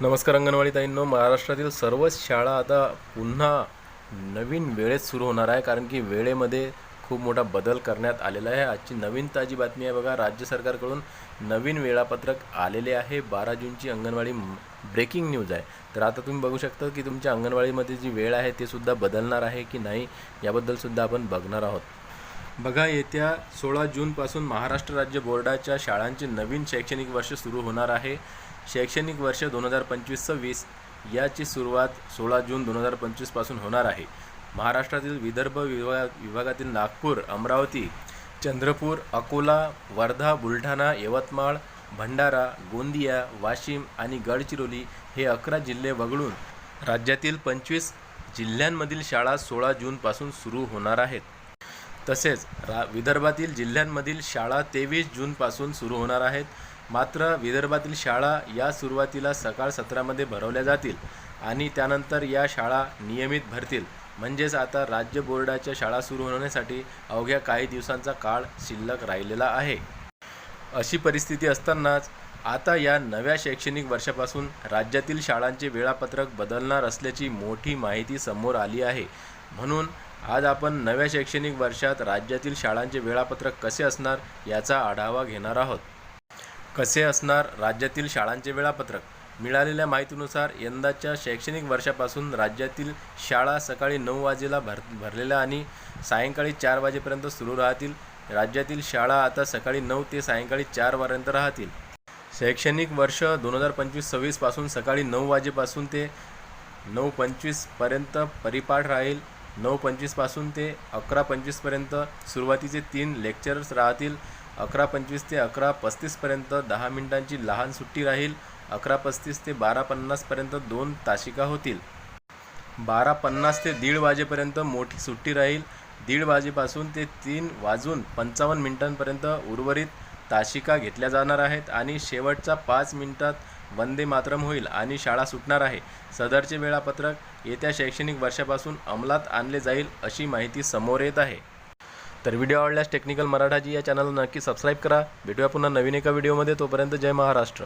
नमस्कार अंगणवाडी ताईंनो महाराष्ट्रातील सर्वच शाळा आता पुन्हा नवीन वेळेत सुरू होणार आहे कारण की वेळेमध्ये खूप मोठा बदल करण्यात आलेला आहे. आजची नवीन ताजी बातमी आहे बघा राज्य सरकारकडून नवीन वेळापत्रक आलेले आहे. बारा जूनची अंगणवाडी ब्रेकिंग न्यूज आहे. तर आता तुम्ही बघू शकता की तुमच्या अंगणवाडीमध्ये जी वेळ आहे ते सुद्धा बदलणार आहे की नाही याबद्दल सुद्धा आपण बघणार आहोत. बघा येत्या सोळा जूनपासून महाराष्ट्र राज्य बोर्डाच्या शाळांचे नवीन शैक्षणिक वर्ष सुरू होणार आहे. शैक्षणिक वर्ष दोन हजार पंचवीस सव्वीस याची सुरुवात सोळा जून दोन हजार पंचवीसपासून होणार आहे. महाराष्ट्रातील विदर्भ विभाग विभागातील नागपूर अमरावती चंद्रपूर अकोला वर्धा बुलढाणा यवतमाळ भंडारा गोंदिया वाशिम आणि गडचिरोली हे अकरा जिल्हे वगळून राज्यातील पंचवीस जिल्ह्यांमधील शाळा सोळा जूनपासून सुरू होणार आहेत. तसेच रा विदर्भातील जिल्ह्यांमधील शाळा तेवीस जूनपासून सुरू होणार आहेत. मात्र विदर्भातील शाळा या सुरुवातीला सकाळ सत्रामध्ये भरवल्या जातील आणि त्यानंतर या शाळा नियमित भरतील. म्हणजेच आता राज्य बोर्डाच्या शाळा सुरू होण्यासाठी अवघ्या काही दिवसांचा काळ शिल्लक राहिलेला आहे. अशी परिस्थिती असतानाच आता या नव्या शैक्षणिक वर्षापासून राज्यातील शाळांचे वेळापत्रक बदलणार असल्याची मोठी माहिती समोर आली आहे. म्हणून आज आपण नव्या शैक्षणिक वर्षात राज्यातील शाळांचे वेळापत्रक कसे असणार याचा आढावा घेणार आहोत. कसे असणार राज्यातील शाळांचे वेळापत्रक? मिळालेल्या माहितीनुसार यंदाच्या शैक्षणिक वर्षापासून राज्यातील शाळा सकाळी नऊ वाजेला भर भरलेल्या आणि सायंकाळी चार वाजेपर्यंत सुरू राहतील. राज्यातील शाळा आता सकाळी नऊ ते सायंकाळी चार वाजेपर्यंत राहतील. शैक्षणिक वर्ष दोन हजार पंचवीस सव्वीसपासून सकाळी नऊ वाजेपासून ते नऊ पंचवीसपर्यंत परिपाठ राहील. नऊ पंचवीसपासून ते अकरा पंचवीसपर्यंत सुरुवातीचे तीन लेक्चर्स राहतील. अकरा पंचवीस ते अकरा पस्तीसपर्यंत दहा मिनिटांची लहान सुट्टी राहील. अकरा पस्तीस ते बारा पन्नासपर्यंत दोन तासिका होतील. बारा पन्नास ते दीड वाजेपर्यंत मोठी सुट्टी राहील. दीड वाजेपासून ते तीन वाजून पंचावन्न मिनिटांपर्यंत उर्वरित तासिका घेतल्या जाणार आहेत आणि शेवटचा पाच मिनिटात वंदे मातरम होईल आणि शाळा सुटणार आहे. सदरचे वेळापत्रक येत्या शैक्षणिक वर्षापासून अंमलात आणले जाईल अशी माहिती समोर येत आहे. तर व्हिडिओ आवडल्यास टेक्निकल मराठाजी या चॅनलला नक्की सबस्क्राईब करा. भेटूया पुन्हा नवीन एका व्हिडिओमध्ये. तोपर्यंत जय महाराष्ट्र.